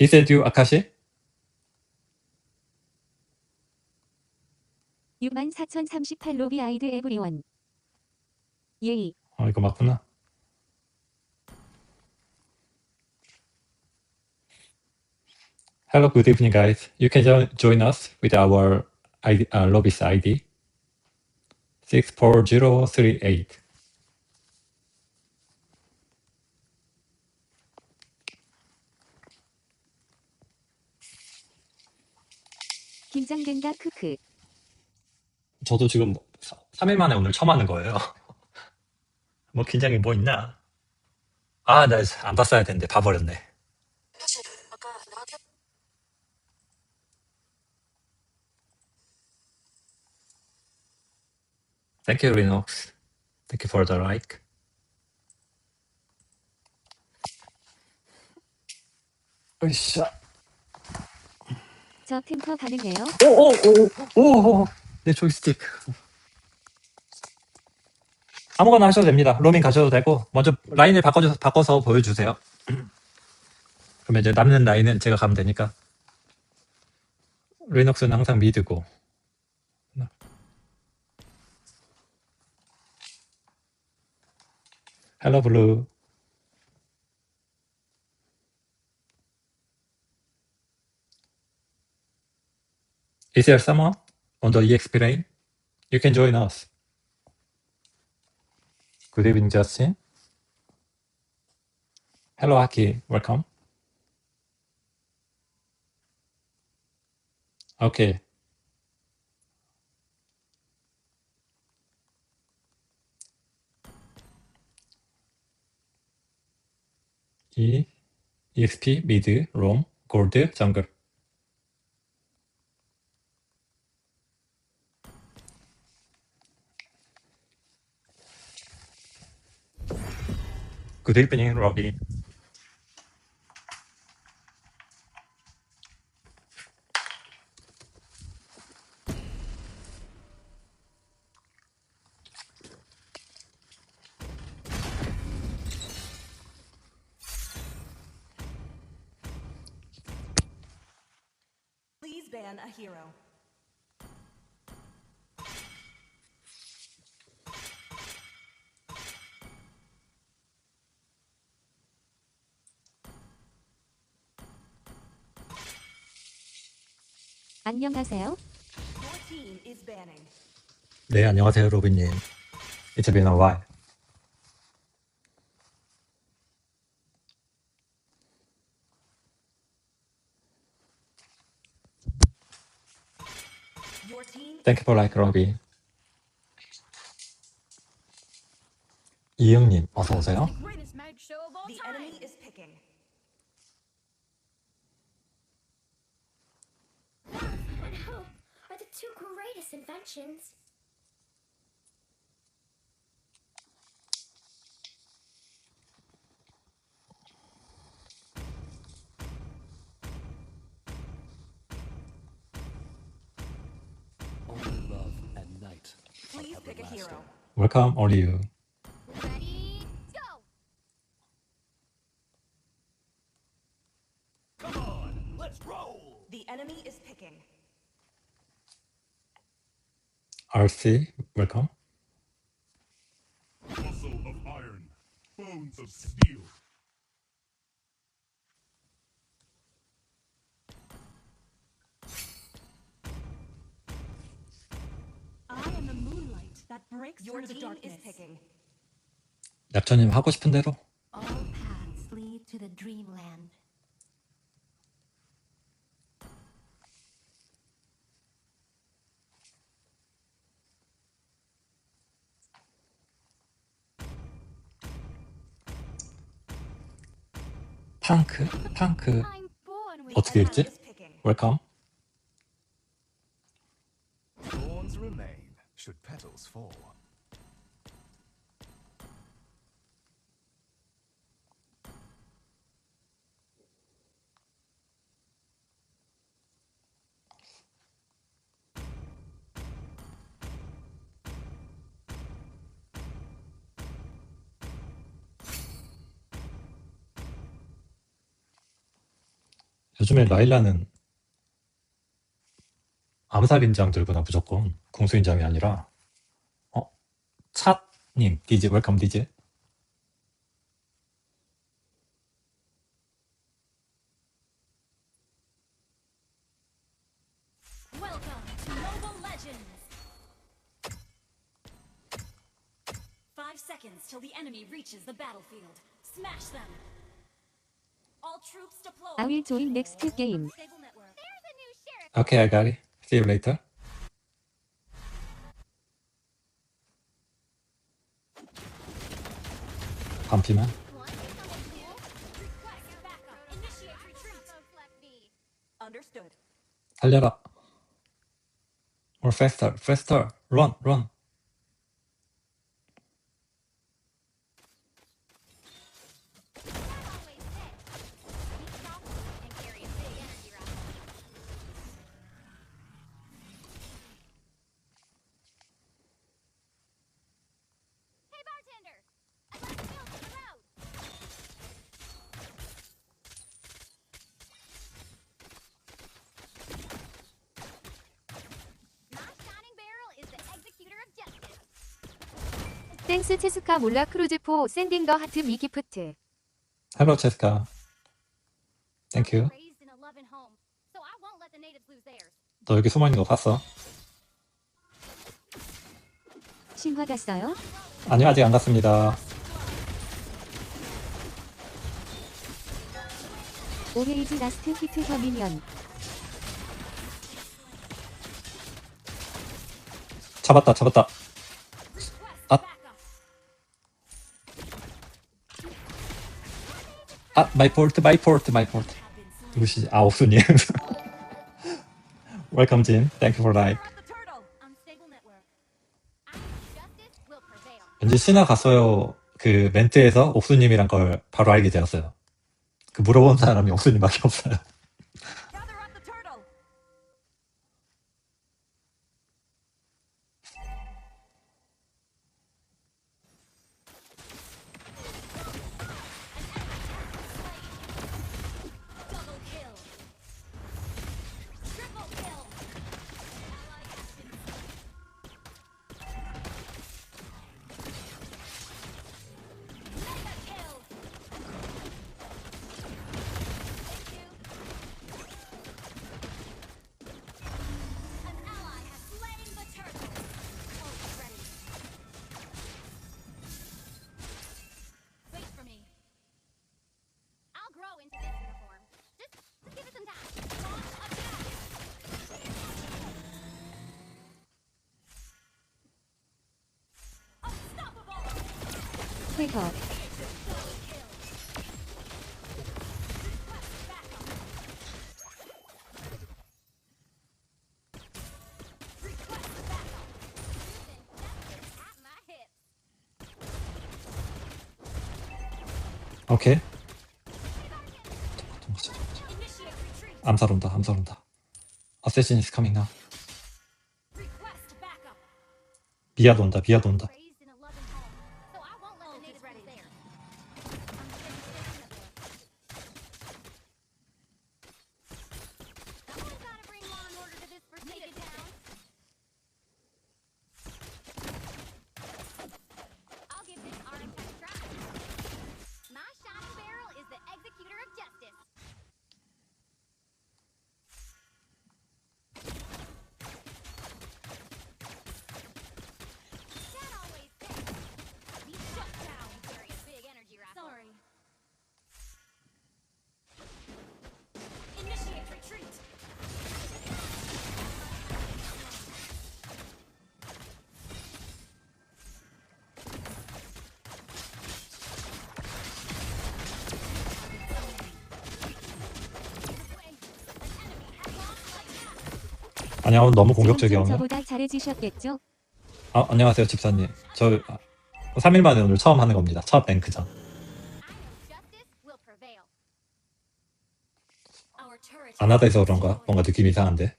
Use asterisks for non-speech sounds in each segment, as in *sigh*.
Is that you, 아카시? 64,038 로비 아이드 에브리원. 예이. 어, 이거 맞구나. Hello, good evening, guys. You can jo- join us with our ID, uh, Lobby's ID 64038. 긴장된다 크크. 저도 지금 3일 만에 오늘 처음 하는 거예요. *laughs* 뭐 긴장이 뭐 있나? 아, 나 안 봤어야 되는데 봐버렸네. Thank you, Linux. Thank you for the like. 으쌰. 저 템퍼 가능해요? 오오오오오 내 조이스틱. 아무거나 하셔도 됩니다. 로밍 가셔도 되고 먼저 라인을 바꿔줘서 바꿔서 보여주세요. *clears throat* 그러면 이제 남는 라인은 제가 가면 되니까. 리눅스는 항상 미드고. 헬로 블루. Is there someone on the EXP lane? You can join us. Good evening, Justin. Hello, Aki. Welcome. Okay. E, EXP, mid, roam, gold, jungle. Good evening, Robbie. Please ban a hero. 안녕하세요. 네, 안녕하세요, 로빈님. It's been a while. Thank you for like, 로빈. 이영님, 어서 오세요. the enemy is picking. Two greatest inventions. Only love and night. are Please pick a hero. Welcome, all you. Ready, go! Come on, let's roll. The enemy is picking. RC, welcome. muscle of iron, bones of steel. I am the moonlight that breaks Your through the team is darkness. picking. 납처님 하고 싶은 대로. All paths lead to the dreamland. Born with 어떻게 읽지? 웰컴. Thorns remain should petals fall. 요즘에 라일라는 암살인장 들구나 무조건 궁수인장이 아니라 어? 찻님 디지 웰컴. Five seconds till the enemy reaches the battlefield. Smash them. All troops deployed. I will join next game. Stable network. There's a new sheriff. Okay I got it see you later 반피만 Request backup. Initiate retreat. Understood. 달려라 more faster faster run run 땡스 체스카 몰라 크루즈포 샌딩 더 하트 미기프트. hello 체스카 thank you Raised in a loving home, so I won't let the natives lose theirs. 너 여기 숨어 있는 거 봤어? 신화 갔어요? 아니요 아직 안 갔습니다 오헤이즈 라스트 히트 더미년. 잡았다 잡았다 아 마이 폴트 마이 폴트 마이 폴트 누구시지? 아 옥수님. Unstable network. I justice will prevail. 왠지 신화 갔어요 그 멘트에서 옥수님이란 걸 바로 알게 되었어요 그 물어본 사람이 옥수님밖에 없어요 hip. 오케이 Initiate retreat. 암살 온다 암살 온다 어세신 is coming now. 미아도 온다 미아도 온다 오늘 너무 공격적이야 좀 오늘 저보다 잘해주셨겠죠? 아, 안녕하세요 집사님 저 3일 만에 오늘 처음 하는 겁니다 첫 turret. 안 하다 해서 그런가? 뭔가 느낌이 이상한데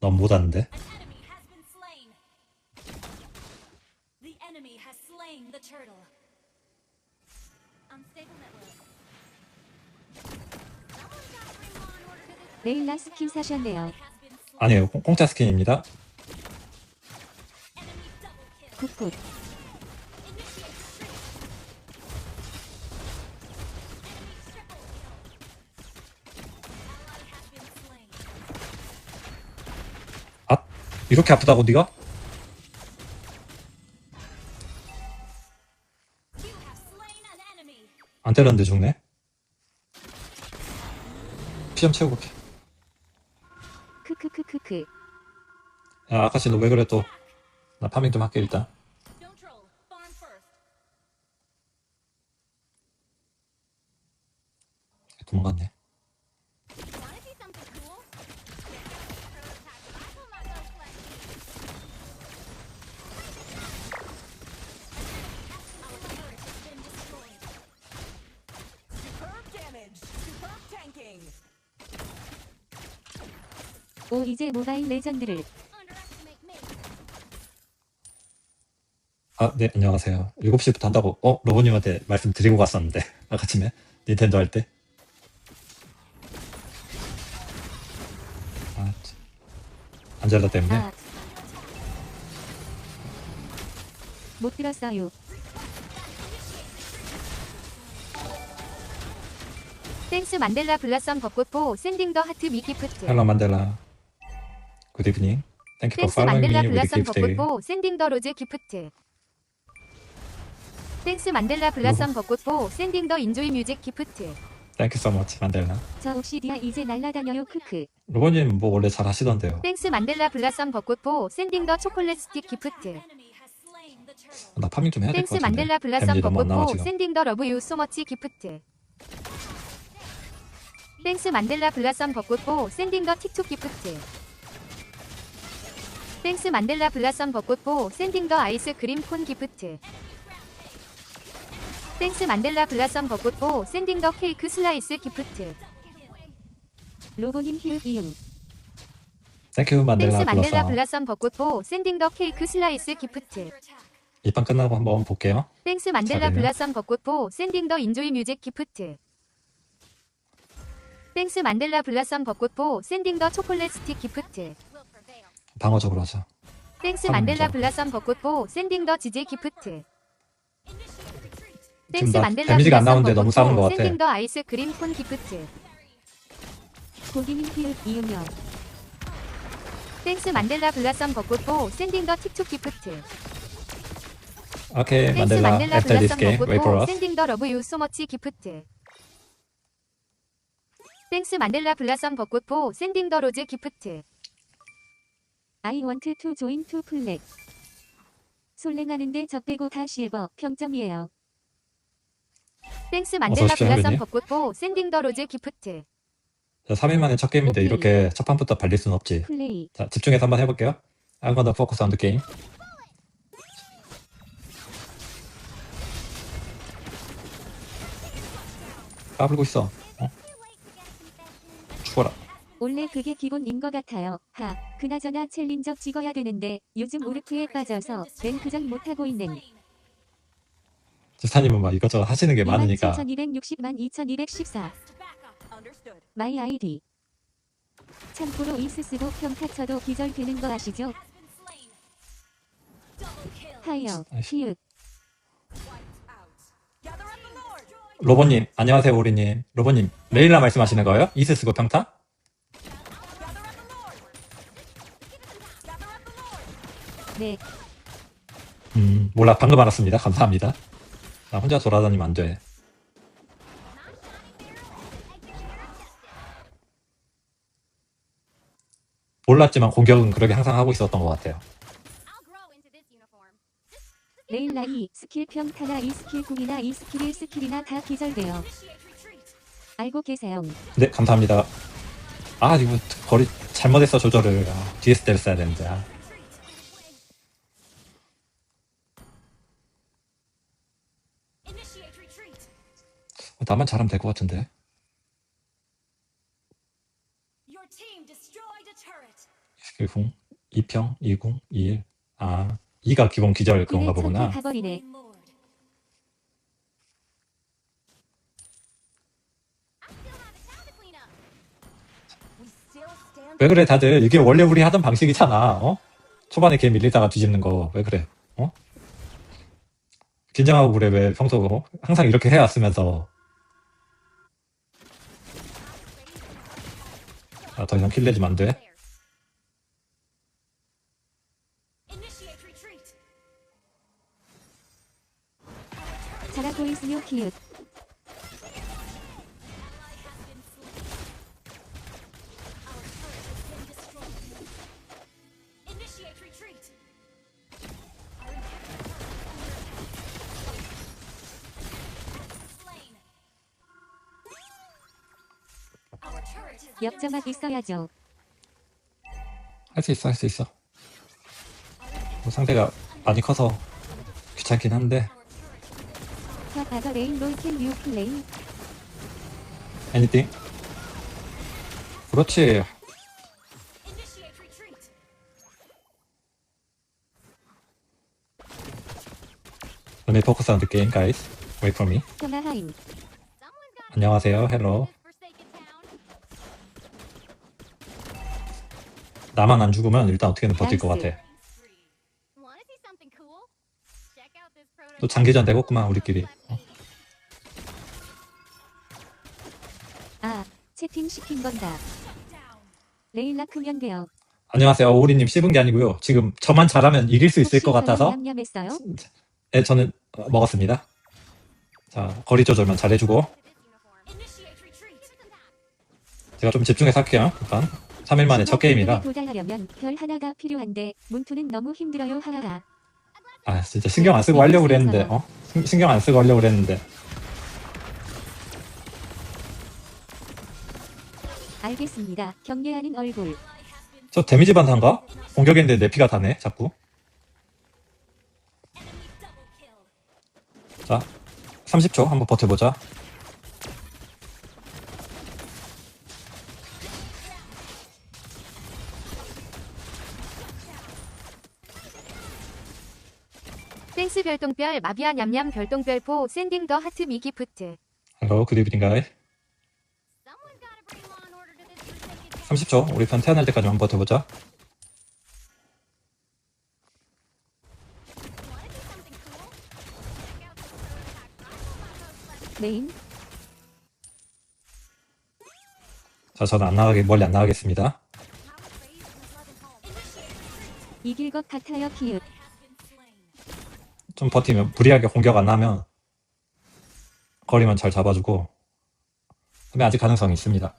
너무 못하는데 레일라 스킨 사셨네요. 아니에요. 공- 공짜 스킨입니다. 굿굿. 아, 이렇게 아프다고 네가? 안 때렸는데 죽네. 피 좀 채우고 피. 크 크크크크. 야, 아카시 너 왜 그래 또? 나 파밍 좀 할게 일단. 도망갔네. 오 이제 모바일 레전드를. 아, 네, 안녕하세요. 7시부터 한다고, 어, 로보님한테 말씀드리고 갔었는데, *laughs* 아까쯤에, 닌텐도 할 때. 아, 참. 안젤라 때문에. 아. 못 들었어요. 땡스 만델라 블라썸 벚꽃보 샌딩 더 하트 미기프트. 헬로 만델라. 굿 이브닝. 땡큐 땡스 for following 만델라 me with 블라썸 gift. 벚꽃보 샌딩 더 로즈 기프트. 땡스 만델라 블라썸 벚꽃보 샌딩 더 인조이 뮤직 기프트. Thank you so much, 만델라. 저 옵시디아 이제 날라다녀요 크크. 로보님 뭐 원래 잘 하시던데요. 땡스 만델라 블라썸 벚꽃보 샌딩 더 초콜릿 스틱 기프트. 나 파밍 좀 해야 될것 같은데. 만델라 블라썸 데미지 너무 안 나와 벚꽃보 지금. 샌딩 더 러브 유 소머치 기프트. 땡스 만델라 블라썸 벚꽃보 샌딩 더 틱톡 기프트. 땡스 만델라 블라썸 벚꽃보 샌딩 더 아이스크림 콘 기프트. 땡스 만델라 블라썸 벚꽃보 샌딩 더 케이크 슬라이스 기프트. 로보님 히읗 이응. 땡큐 만델라 땡스 만델라 불렀어. 블라썸 벚꽃보 샌딩 더 케이크 슬라이스 기프트. 이판 끝나고 한번 볼게요. 땡스 만델라. 블라썸 벚꽃보 샌딩 더 인조이 뮤직 기프트. 땡스 만델라 블라썸 벚꽃보 샌딩 더 초콜릿 스틱 기프트. 방어적으로 하자. 땡스 아, 만델라. 블라썸 벚꽃보 샌딩 더 지제 기프트. 땡스 나 만델라 데미지가 안 블라썸 나오는데 너무 싸우는 것 같아. 샌딩 더 아이스크림 콘 기프트. 고기님 히읗 이응요. 땡스 만델라 블라썸 벚꽃보 샌딩 더 틱톡 기프트. 오케이, 땡스 만델라. 만델라 After this 블라썸 game, wait for 벚꽃보 us. 샌딩 더 러브 유 소머치 기프트. 땡스 만델라 블라썸 벚꽃보 샌딩 더 로즈 기프트. I want to join to 플렉. 솔랭하는데 저 빼고 다 실버 평점이에요. 땡스 만델라 블라썸 선배님. 벚꽃보 샌딩 더 로즈 기프트. 자, 3일 만에 첫 게임인데. 이렇게 첫 판부터 발릴 순 없지. 플레이. 자, 집중해서 한번 해볼게요. Focus on the game. 까불고 있어. 원래 그게 기본인 것 같아요. 하. 그나저나 챌린저 찍어야 되는데 요즘 우르프에 빠져서 랭크전 못하고 있는. 지사님은 막 이것저것 하시는 게 많으니까 27,260만 2214. Understood. 마이 아이디. 참고로 이스 쓰고 평타 쳐도 기절되는 거 아시죠? 아이씨. 히읗. 로보님 안녕하세요 오리님 로보님 레일라 말씀하시는 거예요? 이스 쓰고 평타? 네, 음 몰라 방금 알았습니다 감사합니다 나 혼자 돌아다니면 안 돼 몰랐지만 공격은 그렇게 항상 하고 있었던 것 같아요 uniform. 레일라이 스킬 평타나 이 스킬 궁이나 이 스킬 1 스킬이나 다 기절돼요. 알고 계세요. 네 감사합니다 아 이거 거리 잘못했어 조절을 아, 뒤에서 때렸어야 되는데 아. 나만 잘하면 될 것 같은데 Your team destroyed a turret. 1궁 2평 2궁 21. 아 2가 기본 기절 그건가 이내 보구나 가버리네. 왜 그래 다들 이게 원래 우리 하던 방식이잖아 어? 초반에 걔 밀리다가 뒤집는 거 왜 그래 어? 긴장하고 그래 왜 평소 어? 항상 이렇게 해왔으면서 아, 더 이상 킬 내지면 retreat. 잘하고 있으며 키읔. 역점막 있어야죠. 할 수 있어 할 수 있어 뭐 상대가 많이 커서 귀찮긴 한데 더 바더 레인 롤캔 유 플레이. anything 그렇지. Let me focus on the game guys wait for me 안녕하세요 hello this 나만 안 죽으면 일단 어떻게든 버틸 것 같아. 또 장기전 되겠구만 우리끼리 어? 아, 채팅 시킨 건다. 레일라 크면 돼요. 안녕하세요 오리님 씹은 게 아니고요 지금 저만 잘하면 이길 수 있을 것 같아서 냠냠했어요? 네 저는 어, 먹었습니다 자 거리 조절만 잘해주고. 제가 좀 집중해서 할게요 일단 3일 만에 첫 게임이라 도달하려면 별 하나가 필요한데 문투는 너무 힘들어요. 하하하. 아 진짜 신경 안 쓰고 하려고 그랬는데 어? 신- 신경 안 쓰고 하려고 그랬는데 알겠습니다. 경계하는 얼굴. 저 데미지 반사인가? 공격인데 내 피가 다네 자꾸. 자 30초 한번 버텨보자 땡스 별똥별 마비아 냠냠 별똥별 포 샌딩 더 하트. 헬로 가이 and order to this forsaken town. 30초 우리 편 태어날 때까지 한번 버텨보자. 메인. 자 저는 안 나가게 멀리 안 나가겠습니다. 이길 것 같아요. 키읔. 좀 버티면 무리하게 공격 안 하면 거리만 잘 잡아주고 근데 아직 가능성이 있습니다.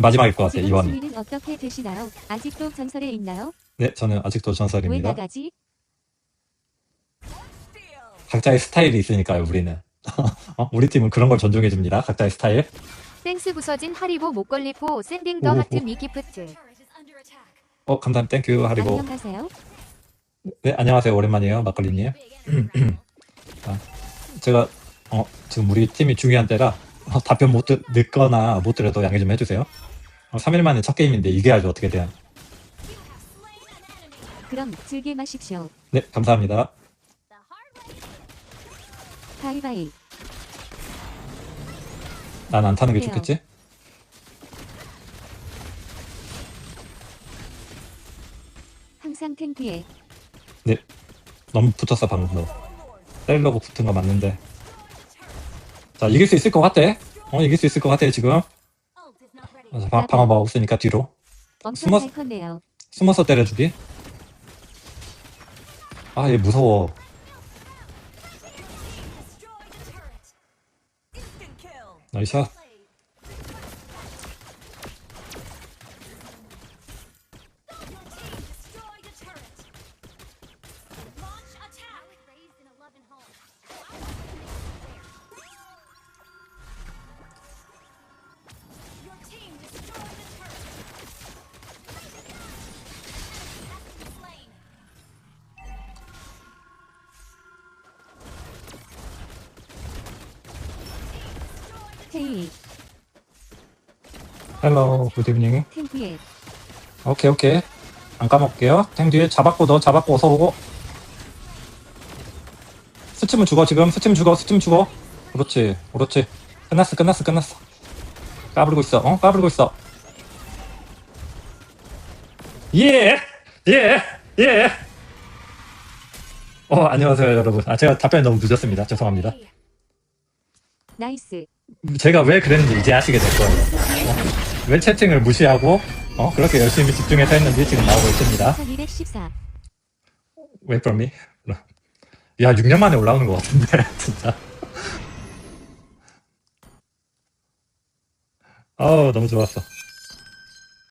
마지막일 것 같아 지금 이번 어떻게 되시나요? 아직도 전설에 있나요? 네 저는 아직도 왜 전설입니다 나가지? 각자의 스타일이 있으니까요 우리는 *laughs* 어? 우리 팀은 그런 걸 존중해 줍니다 각자의 스타일 땡스 부서진 하리보 목걸리포 샌딩 더 오호. 하트 미기프트. Under attack. 어 감사합니다 땡큐 하리보 안녕하세요. 네 안녕하세요 오랜만이에요 막걸리님 level. *clears throat* 제가 어 지금 우리 팀이 중요한 때라 어, 답변 못 듣, 늦거나 못 들어도 양해 좀 해주세요 어, 3일 만에 첫 게임인데 이겨야죠 어떻게 돼요 그럼 즐겨 마십시오. 네 감사합니다 바이바이. 난 안 타는 게 그래요. 좋겠지? 항상 탱크에 네. 너무 붙었어 방금. 너 때리려고 붙은 거 맞는데. 자 이길 수 있을 것 같아. 어 이길 수 있을 것 같아 지금. 어, 방- 방어막 없으니까 뒤로. 숨어-. 숨어서 때려주기. 아 얘 무서워. 나이샷 헬로 굿이브닝 탱크에 오케이 오케이 안 까먹을게요 탱 뒤에 잡았고 너 잡았고 어서 오고 스치면 죽어 지금 스치면 죽어 스치면 죽어 그렇지 그렇지 끝났어 끝났어 끝났어 까불고 있어 어 까불고 있어 예! 예! 예! 어, 안녕하세요, 여러분. 아, 제가 답변이 너무 늦었습니다. 죄송합니다. 나이스. 제가 왜 그랬는지 이제 아시게 될 거예요. 어? 왜 채팅을 무시하고, 어, 그렇게 열심히 집중해서 했는지 지금 나오고 있습니다. 1214. Wait for me. 야, 6년 만에 올라오는 것 같은데, *laughs* 진짜. 어우, 너무 좋았어.